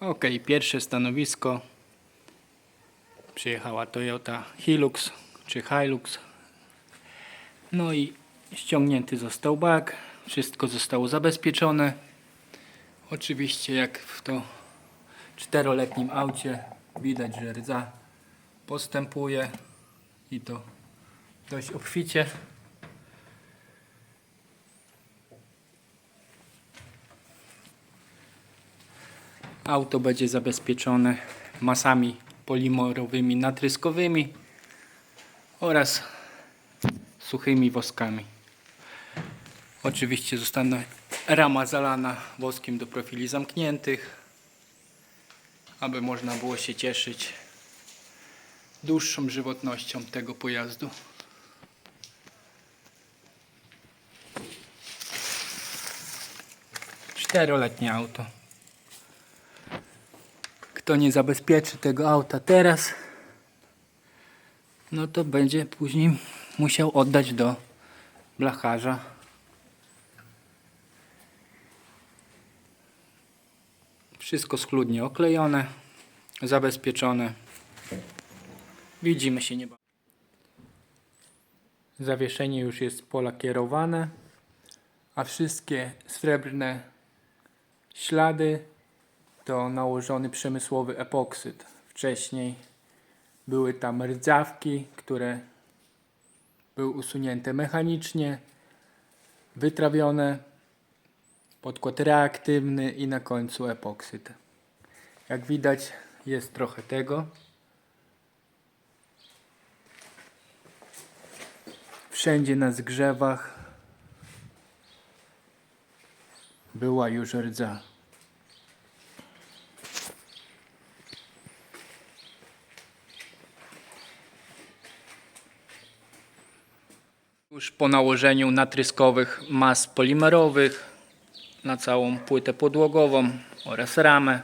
Ok, pierwsze stanowisko. Przyjechała Toyota Hilux czy Hilux. No i ściągnięty został bak. Wszystko zostało zabezpieczone. Oczywiście jak w to czteroletnim aucie widać, że rdza postępuje i to dość obficie. Auto będzie zabezpieczone masami polimorowymi natryskowymi oraz suchymi woskami. Oczywiście zostanie rama zalana woskiem do profili zamkniętych, aby można było się cieszyć dłuższą żywotnością tego pojazdu. Czteroletnie auto. Kto nie zabezpieczy tego auta teraz, no to będzie później musiał oddać do blacharza. Wszystko schludnie oklejone, zabezpieczone. Widzimy się niebawem. Zawieszenie już jest polakierowane, a wszystkie srebrne ślady to nałożony przemysłowy epoksyd. Wcześniej były tam rdzawki, które były usunięte mechanicznie, wytrawione, podkład reaktywny i na końcu epoksyd. Jak widać jest trochę tego. Wszędzie na zgrzewach była już rdza. Już po nałożeniu natryskowych mas polimerowych na całą płytę podłogową oraz ramę.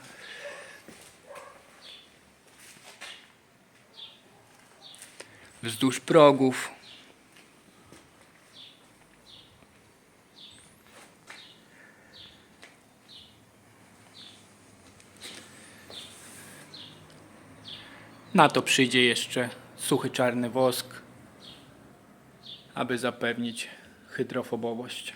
Wzdłuż progów. Na to przyjdzie jeszcze suchy czarny wosk aby zapewnić hydrofobowość.